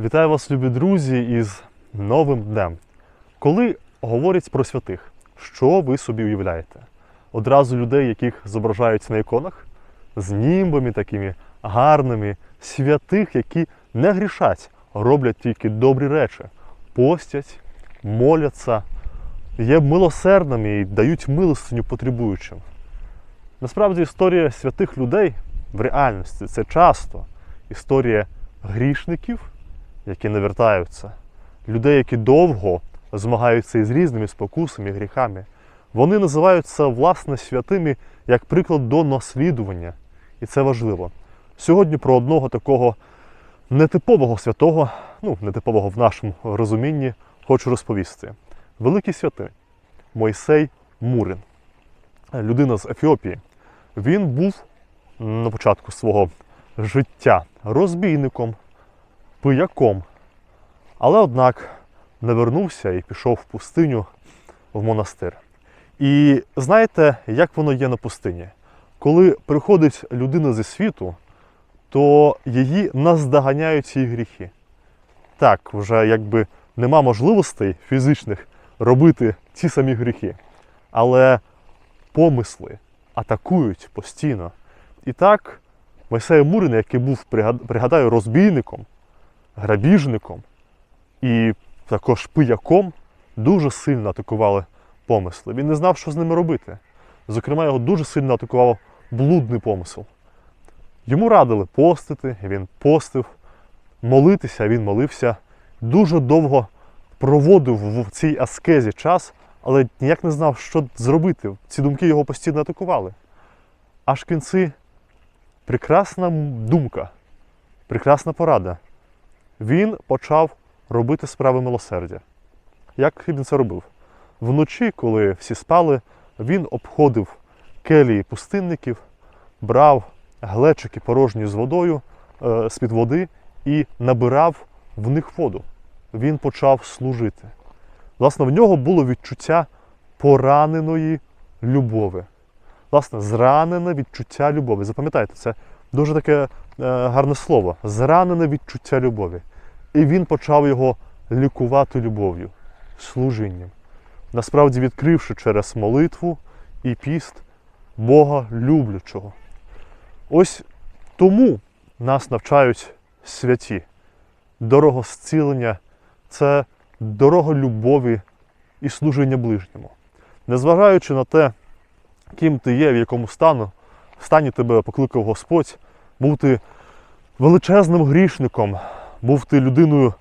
Вітаю вас, любі друзі, із новим днем. Коли говорять про святих, що ви собі уявляєте? Одразу людей, яких зображають на іконах, з німбами такими гарними, святих, які не грішать, роблять тільки добрі речі, постять, моляться, є милосердними і дають милостиню потребуючим. Насправді історія святих людей в реальності це часто історія грішників, які не вертаються, людей, які довго змагаються із різними спокусами гріхами. Вони називаються власне святими як приклад до наслідування. І це важливо. Сьогодні про одного такого нетипового святого, ну, нетипового в нашому розумінні, хочу розповісти. Великий святий Мойсей Мурин, людина з Ефіопії. Він був на початку свого життя розбійником, пияком, але однак не вернувся і пішов в пустиню в монастир. І знаєте, як воно є на пустині? Коли приходить людина зі світу, то її наздоганяють її гріхи. Так, вже якби нема можливостей фізичних робити ті самі гріхи, але помисли атакують постійно. І так, Мойсей Мурин, який був, пригадаю, розбійником, грабіжником і також пияком, дуже сильно атакували помисли. Він не знав, що з ними робити. Зокрема, його дуже сильно атакував блудний помисел. Йому радили постити, він постив, молитися, він молився. Дуже довго проводив в цій аскезі час, але ніяк не знав, що зробити. Ці думки його постійно атакували. Аж кінці прекрасна думка, прекрасна порада. Він почав робити справи милосердя. Як він це робив? Вночі, коли всі спали, він обходив келії пустинників, брав глечики порожні з водою е, з-під води і набирав в них воду. Він почав служити. Власне, в нього було відчуття пораненої любові. Власне, зранене відчуття любові. Запам'ятайте, це дуже таке е, гарне слово. Зранене відчуття любові. І він почав його лікувати любов'ю, служінням. Насправді відкривши через молитву і піст Бога люблячого. Ось тому нас навчають святі. Дорога зцілення це дорога любові і служіння ближньому. Незважаючи на те, ким ти є, в якому стану, стані тебе покликав Господь, був ти величезним грішником, був ти людиною,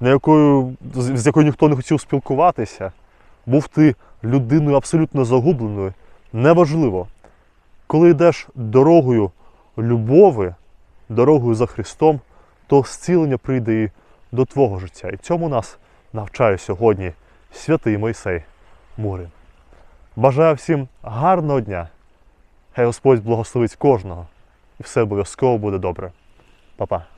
на якою, з якою ніхто не хотів спілкуватися, був ти людиною абсолютно загубленою. Неважливо, коли йдеш дорогою любові, дорогою за Христом, то зцілення прийде і до твого життя. І цьому нас навчає сьогодні святий Мойсей Мурин. Бажаю всім гарного дня. Хай Господь благословить кожного, і все обов'язково буде добре. Па-па.